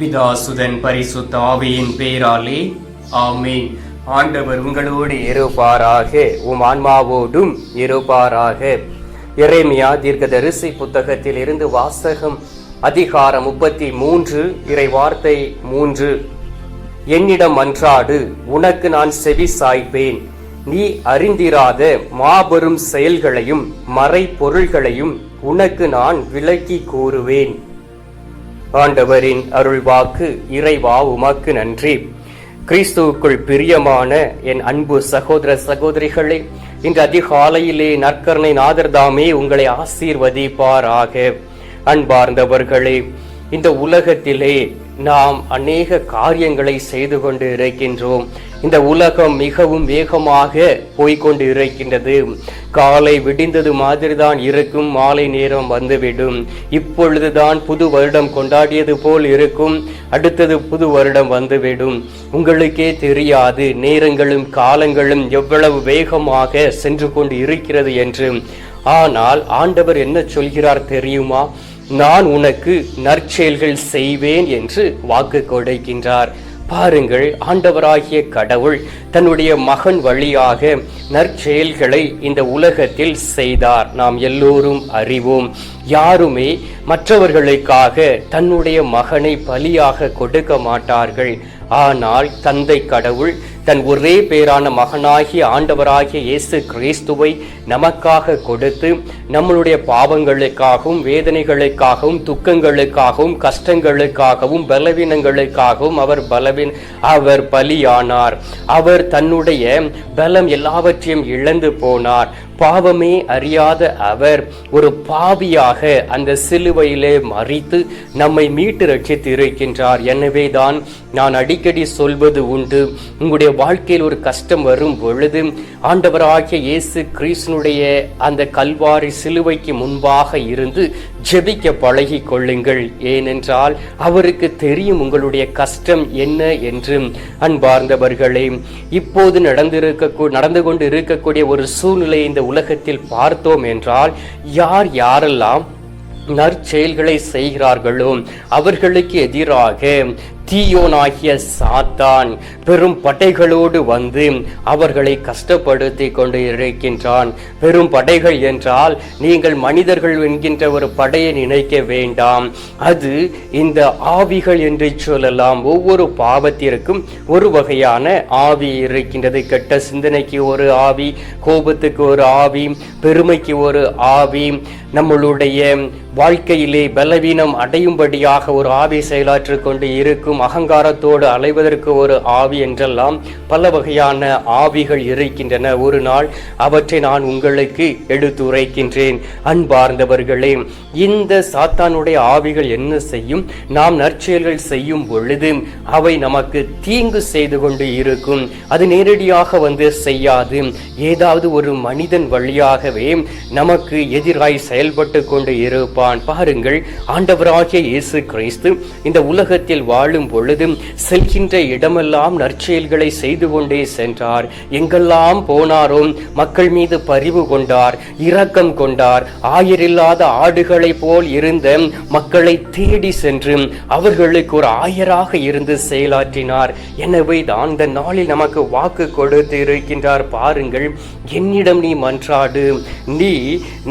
பிதாசுதன் பரிசுத்த ஆவியின் பெயராலே ஆமென். ஆண்டவர் உங்களோடு இருப்பாராக உம் ஆன்மாவோடும் இருப்பாராக. எரேமியா தீர்க்கதரிசி புத்தகத்தில் இருந்து வாசகம் அதிகாரம் முப்பத்தி மூன்று இறை வார்த்தை மூன்று. என்னிடம் அன்றாடு உனக்கு நான் செவி சாய்ப்பேன். நீ அறிந்திராத மாபெரும் செயல்களையும் மறைபொருள்களையும் உனக்கு நான் விளக்கி கூறுவேன். ஆண்டவரின் அருள்வாக்கு இறைவா உமக்கு நன்றி. கிறிஸ்துவுக்குள் பிரியமான என் அன்பு சகோதர சகோதரிகளே இன்று அதிகாலையிலே நற்கரணை நாதர்தாமே உங்களை ஆசீர்வதிப்பாராக. அன்பார்ந்தவர்களே இந்த உலகத்திலே நாம் அநேக காரியங்களை செய்து கொண்டு இருக்கின்றோம். இந்த உலகம் மிகவும் வேகமாக போய்கொண்டு இருக்கின்றது. காலை விடிந்தது மாதிரிதான் இருக்கும் மாலை நேரம் வந்துவிடும். இப்பொழுதுதான் புது வருடம் கொண்டாடியது போல் இருக்கும் அடுத்தது புது வருடம் வந்துவிடும். உங்களுக்கே தெரியாது நேரங்களும் காலங்களும் எவ்வளவு வேகமாக சென்று கொண்டு இருக்கிறது என்று. ஆனால் ஆண்டவர் என்ன சொல்கிறார் தெரியுமா? நான் உனக்கு நற்செயல்கள் செய்வேன் என்று வாக்கு கொடுக்கின்றார். பாருங்கள் ஆண்டவராகிய கடவுள் தன்னுடைய மகன் வழியாக நற்செயல்களை இந்த உலகத்தில் செய்தார். நாம் எல்லோரும் அறிவோம் யாருமே மற்றவர்களுக்காக தன்னுடைய மகனை பலியாக கொடுக்க மாட்டார்கள். ஆனால் தந்தை கடவுள் தன் ஒரே பேரான மகனாகிய ஆண்டவராகிய இயேசு கிறிஸ்துவை நமக்காக கொடுத்து நம்மளுடைய பாவங்களுக்காகவும் வேதனைகளுக்காகவும் துக்கங்களுக்காகவும் கஷ்டங்களுக்காகவும் பலவீனங்களுக்காகவும் அவர் பலவீன் அவர் பலியானார். அவர் தன்னுடைய பலம் எல்லாவற்றையும் இழந்து போனார். பாவமே அறியாத அவர் ஒரு பாவியாக அந்த சிலுவையிலே மறித்து நம்மை மீட்டு ரட்சித்து இருக்கின்றார் எனவே தான் நான் அடிக்கடி சொல்வது உண்டு உங்களுடைய வாழ்க்கையில் ஒரு கஷ்டம் வரும் பொழுது ஆண்டவராகிய இயேசு கிறிஸ்தனுடைய அந்த கல்வாரி சிலுவைக்கு முன்பாக இருந்து ஜெபிக்க பழகி கொள்ளுங்கள். ஏனென்றால் அவருக்கு தெரியும் உங்களுடைய கஷ்டம் என்ன என்று. அன்பார்ந்தவர்களே இப்போது நடந்திருக்க நடந்து கொண்டு இருக்கக்கூடிய ஒரு சூழ்நிலை இந்த உலகத்தில் பார்த்தோம் என்றால் யார் யாரெல்லாம் நற்செயல்களை செய்கிறார்களோ அவர்களுக்கு எதிராக தீயோனாகிய சாத்தான் பெரும் படைகளோடு வந்து அவர்களை கஷ்டப்படுத்தி கொண்டு இருக்கின்றான். பெரும் படைகள் என்றால் நீங்கள் மனிதர்கள் என்கின்ற ஒரு படையை நினைக்க வேண்டாம். அது இந்த ஆவிகள் என்று சொல்லலாம். ஒவ்வொரு பாவத்திற்கும் ஒரு வகையான ஆவி இருக்கின்றது. கெட்ட சிந்தனைக்கு ஒரு ஆவி கோபத்துக்கு ஒரு ஆவி பெருமைக்கு ஒரு ஆவி. நம்மளுடைய வாழ்க்கையிலே பலவீனம் அடையும்படியாக ஒரு ஆவி செயலாற்றிக் கொண்டு இருக்கும் அகங்காரத்தோடு அலைவதற்கு ஒரு ஆவி என்றெல்லாம் பல வகையான ஆவிகள் இருக்கின்றன. ஒரு நாள் அவற்றை நான் உங்களுக்கு எடுத்துரைக்கின்றேன் அன்பார்ந்தவர்களே இந்த சாத்தானுடைய ஆவிகள் என்ன செய்யும்? நாம் நற்செயல்கள் செய்யும் பொழுது அவை நமக்கு தீங்கு செய்து கொண்டு இருக்கும். அது நேரடியாக வந்து செய்யாது. ஏதாவது ஒரு மனிதன் வழியாகவே நமக்கு எதிராய் செயல்பட்டு கொண்டு இருப்பான். பாருங்கள் ஆண்டவராகிய இயேசு கிறிஸ்து இந்த உலகத்தில் வாழும் பொழுது செல்கின்ற இடமெல்லாம் நற்செயல்களை செய்து கொண்டே சென்றார். எங்கெல்லாம் போனாரோ மக்கள் மீது பரிவு கொண்டார் இரக்கம் கொண்டார். ஆயரில்லாத ஆடுகளை போல் இருந்த மக்களை தேடி சென்று அவர்களுக்கு ஒரு ஆயராக இருந்து செயலாற்றினார். எனவே தான் இந்த நாளில் நமக்கு வாக்கு கொடுத்து இருக்கின்றார். பாருங்கள் என்னிடம் நீ மன்றாடு. நீ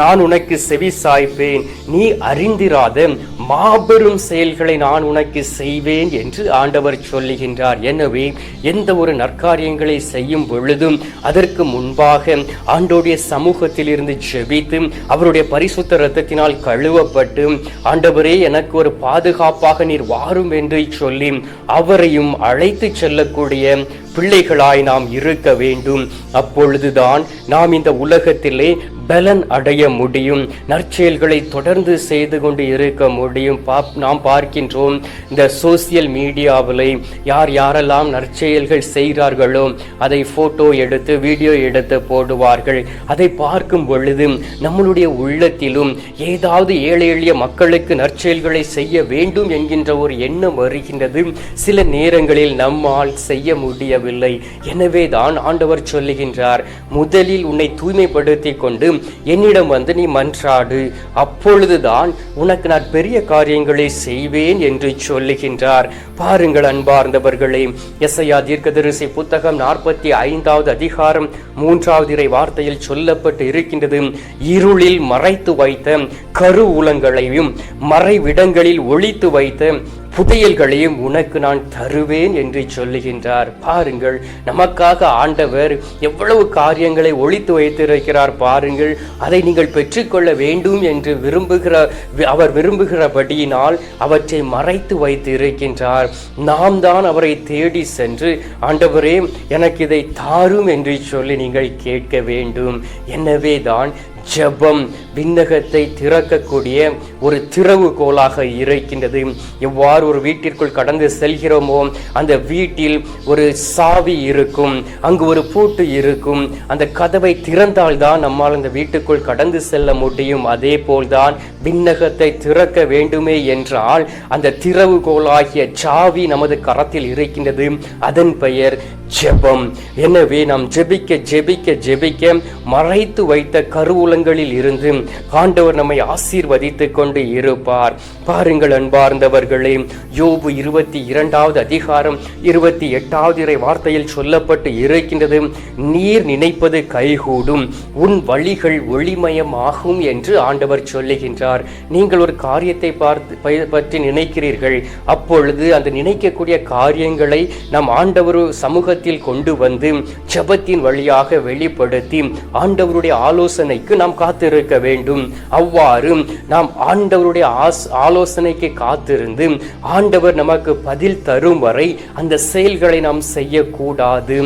நான் உனக்கு செவி சாய்ப்பேன். நீ அறிந்திராத மாபெரும் செயல்களை நான் உனக்கு செய்வேன் என்று ஆண்டவர் சொல்லுகின்றார். எனவே எந்த ஒரு நற்காரியங்களை செய்யும் பொழுதும் அதற்கு முன்பாக ஆண்டோடைய சமூகத்திலிருந்து ஜெபித்து அவருடைய பரிசுத்த ரத்தத்தினால் கழுவப்பட்டு ஆண்டவரே எனக்கு ஒரு பாதுகாப்பாக நீர் வாரும் என்று சொல்லி அவரையும் அழைத்து செல்லக்கூடிய பிள்ளைகளாய் நாம் இருக்க வேண்டும். அப்பொழுதுதான் நாம் இந்த உலகத்திலே பலன் அடைய முடியும். நற்செயல்களை தொடர்ந்து செய்து கொண்டு இருக்க முடியும். பாப் நாம் பார்க்கின்றோம் இந்த சோசியல் மீடியாவில் யார் யாரெல்லாம் நற்செயல்கள் செய்கிறார்களோ அதை ஃபோட்டோ எடுத்து வீடியோ எடுத்து போடுவார்கள். அதை பார்க்கும் பொழுது நம்மளுடைய உள்ளத்திலும் ஏதாவது ஏழை எளிய மக்களுக்கு நற்செயல்களை செய்ய வேண்டும் என்கின்ற ஒரு எண்ணம் வருகின்றது. சில நேரங்களில் நம்மால் செய்ய முடியவில்லை. எனவே தான் ஆண்டவர் சொல்லுகின்றார் முதலில் உன்னை தூய்மைப்படுத்திக் கொண்டு என்னிடம் வந்து நீ மன்றாடு. அப்பொழுதுதான் உனக்கு நான் பெரிய காரியங்களை செய்வேன் என்று சொல்லுகின்றார். பாருங்கள் அன்பார்ந்தவர்களே எஸ்ஐயா தீர்க்கதரிசி புத்தகம் நாற்பத்தி ஐந்தாவது அதிகாரம் மூன்றாவது இறை வார்த்தையில் சொல்லப்பட்டு இருக்கின்றது. இருளில் மறைத்து வைத்த கரு உலங்களையும் மறைவிடங்களில் ஒழித்து வைத்த புதையல்களையும் உனக்கு நான் தருவேன் என்று சொல்லுகின்றார். பாருங்கள் நமக்காக ஆண்டவர் எவ்வளவு காரியங்களை ஒழித்து வைத்திருக்கிறார் பாருங்கள். அதை நீங்கள் பெற்றுக்கொள்ள வேண்டும் என்று விரும்புகிற அவர் விரும்புகிறபடியினால் அவற்றை மறைத்து வைத்து இருக்கின்றார் நாம் தான் அவரை தேடி சென்று ஆண்டவரே எனக்கு இதை தாரும் என்று சொல்லி நீங்கள் கேட்க வேண்டும். எனவே தான் ஜெபம் விண்ணகத்தை திறக்கக்கூடிய ஒரு திறவுகோலாக இருக்கின்றது. எவ்வாறு ஒரு வீட்டிற்குள் கடந்து செல்கிறோமோ அந்த வீட்டில் ஒரு சாவி இருக்கும் அங்கு ஒரு பூட்டு இருக்கும். அந்த கதவை திறந்தால்தான் நம்மால் அந்த வீட்டுக்குள் கடந்து செல்ல முடியும். அதே போல்தான் விண்ணகத்தை திறக்க வேண்டுமே என்றால் அந்த திறவுகோலாகிய சாவி நமது கரத்தில் இருக்கின்றது. அதன் பெயர் ஜெபம். எனவே நாம் ஜெபிக்க ஜெபிக்க ஜெபிக்க மறைத்து வைத்த கருவூலங்களில் இருந்து ஆண்டவர் நம்மை ஆசீர்வதித்து கொண்டு இருப்பார். பாருங்கள் அன்பார்ந்தவர்களே யோபு இருபத்தி இரண்டாவது அதிகாரம் இருபத்தி எட்டாவது இறை வார்த்தையில் சொல்லப்பட்டு இருக்கின்றது நீர் நினைப்பது கைகூடும் உன் வழிகள் ஒளிமயமாகும் என்று ஆண்டவர் சொல்லுகின்றார். நீங்கள் ஒரு காரியத்தை பார்த்து பற்றி நினைக்கிறீர்கள் அப்பொழுது அந்த நினைக்கக்கூடிய காரியங்களை நம் ஆண்டவர் சமூகத்தில் கொண்டு வந்து ஜபத்தின் வழியாக வெளிப்படுத்தி ஆண்டவருடைய ஆலோசனைக்கு நாம் காத்திருக்க வேண்டும். அவ்வாறு நாம் ஆண்டவருடைய ஆஸ் ஆலோசனைக்கு காத்திருந்து ஆண்டவர் நமக்கு பதில் தரும் வரை அந்த செயல்களை நாம் செய்யக்கூடாது.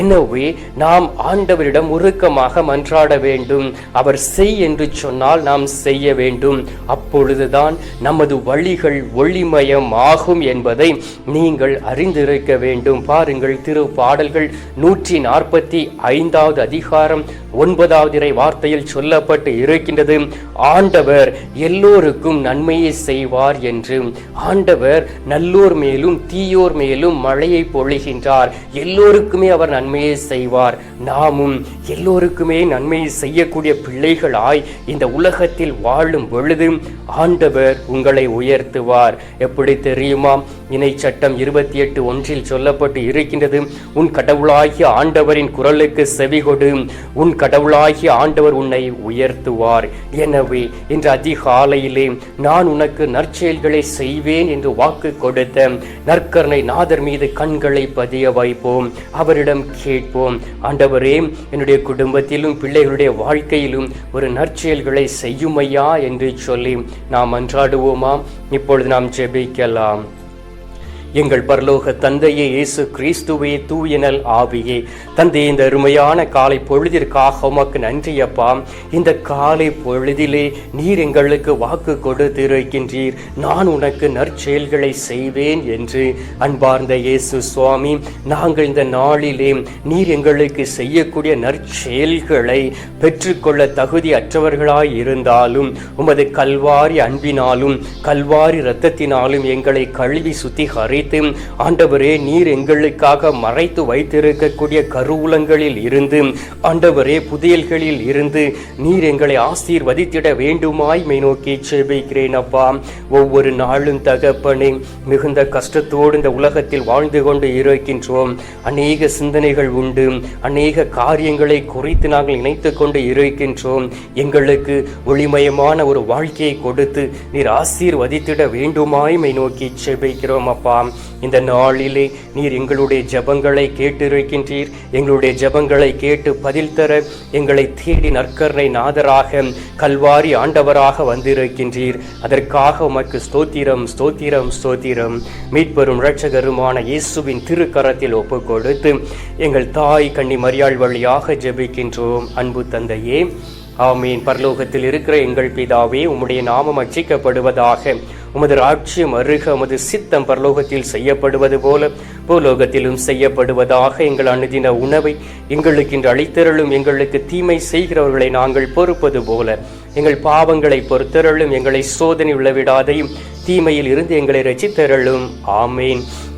எனவே நாம் ஆண்டவரிடம் உருக்கமாக மன்றாட வேண்டும். அவர் செய் என்று சொன்னால் நாம் செய்ய வேண்டும். அப்பொழுதுதான் நமது வழிகள் ஒளிமயம் ஆகும் என்பதை நீங்கள் அறிந்திருக்க வேண்டும். பாருங்கள் திரு பாடல்கள் நூற்றி நாற்பத்தி ஐந்தாவது அதிகாரம் ஒன்பதாவது இறை வார்த்தையில் சொல்லப்பட்டு இருக்கின்றது. ஆண்டவர் எல்லோருக்கும் நன்மையை செய்வார் என்று. ஆண்டவர் நல்லோர் மேலும் தீயோர் மேலும் மழையை பொழிகின்றார். எல்லோருக்குமே அவர் நன்மையை செய்வார். நாமும் எல்லோருக்குமே நன்மையை செய்யக்கூடிய பிள்ளைகளாய் இந்த உலகத்தில் வாழும் பொழுது ஆண்டவர் உங்களை உயர்த்துவார். எப்படி தெரியுமா? இணை சட்டம் இருபத்தி எட்டு ஒன்றில் சொல்லப்பட்டு இருக்கின்றது உன் கடவுளாகிய ஆண்டவரின் குரலுக்கு செவிகொடு. உன் கடவுளாகிய ஆண்டவர் உன்னை உயர்த்துவார். எனவே இன்று அதிகாலையிலே நான் உனக்கு நற்செயல்களை செய்வேன் என்று வாக்கு கொடுத்த நற்கருணை நாதர் மீது கண்களை பதிய வைப்போம். அவரிடம் கேட்போம். ஆண்டவரே என்னுடைய குடும்பத்திலும் பிள்ளைகளுடைய வாழ்க்கையிலும் ஒரு நற்செயல்களை செய்யுமையா என்று சொல்லி நாம் அன்றாடுவோமா? இப்பொழுது நாம் ஜெபிக்கலாம். எங்கள் பரலோக தந்தையே இயேசு கிறிஸ்துவே தூயனல் ஆவியே. தந்தை இந்த அருமையான காலை பொழுதிற்காக உமக்கு நன்றியப்பா இந்த காலை பொழுதிலே நீர் எங்களுக்கு வாக்கு கொடுத்திருக்கின்றீர். நான் உனக்கு நற்செயல்களை செய்வேன் என்று அன்பார்ந்த இயேசு சுவாமி நாங்கள் இந்த நாளிலே நீர் எங்களுக்கு செய்யக்கூடிய நற்செயல்களை பெற்றுக்கொள்ள தகுதி அற்றவர்களாய் இருந்தாலும் உமது கல்வாரி அன்பினாலும் கல்வாரி இரத்தத்தினாலும் எங்களை கழுவி வைத்து ஆண்டவரே நீர் எங்களுக்காக மறைத்து வைத்திருக்கக்கூடிய கருவூலங்களில் இருந்து ஆண்டவரே புதையல்களில் இருந்து நீர் எங்களை ஆசீர்வதித்திட வேண்டுமாய் மை நோக்கி செபிக்கிறேன் அப்பா. ஒவ்வொரு நாளும் தகப்பனே மிகுந்த கஷ்டத்தோடு இந்த உலகத்தில் வாழ்ந்து கொண்டு இருக்கின்றோம். அநேக சிந்தனைகள் உண்டு. அநேக காரியங்களை குறித்து நாங்கள் நினைத்து கொண்டு இருக்கின்றோம். எங்களுக்கு ஒளிமயமான ஒரு வாழ்க்கையை கொடுத்து நீர் ஆசீர்வதித்திட வேண்டுமாய் மை நோக்கி செபிக்கிறோம் அப்பா. இந்த நாளிலே நீர் எங்களுடைய ஜெபங்களை கேட்டிருக்கின்றீர். எங்களுடைய ஜெபங்களை கேட்டு பதில் தர எங்களை தேடி நற்கருணை நாதராக கல்வாரி ஆண்டவராக வந்திருக்கின்றீர். அதற்காக உமக்கு ஸ்தோத்திரம் ஸ்தோத்திரம் ஸ்தோத்திரம். மீட்பெரும் இரட்சகருமான இயேசுவின் திருக்கரத்தில் ஒப்பு கொடுத்து எங்கள் தாய் கண்ணி மரியாள் வழியாக ஜெபிக்கின்றோம். அன்பு தந்தையே ஆமீன். பரலோகத்தில் இருக்கிற எங்கள் பிதாவே உம்முடைய நாமம் அச்சிக்கப்படுவதாக உமது ராட்சியம் அருக உமது சித்தம் பரலோகத்தில் செய்யப்படுவது போல பூலோகத்திலும் செய்யப்படுவதாக எங்கள் அணுதின உணவை எங்களுக்கு இன்று அளித்தருளும் எங்களுக்கு தீமை செய்கிறவர்களை நாங்கள் பொறுப்பது போல. எங்கள் பாவங்களை பொறுத்தருளும் எங்களை சோதனை விழவிடாதையும் தீமையில் இருந்து எங்களை ரசித்தருளும். ஆமேன்.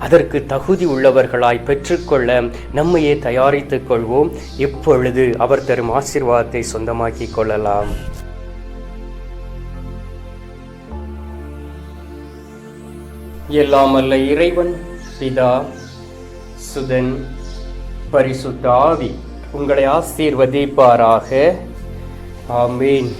அதற்கு தகுதி உள்ளவர்களாய் பெற்றுக்கொள்ள நம்மையே தயாரித்துக் கொள்வோம். இப்பொழுது அவர் தரும் ஆசீர்வாதத்தை சொந்தமாக்கிக் கொள்ளலாம். எல்லாம் அல்ல இறைவன் பிதா சுதன் பரிசுத்த ஆவி உங்களை ஆசீர்வதிப்பாராக. ஆமீன்.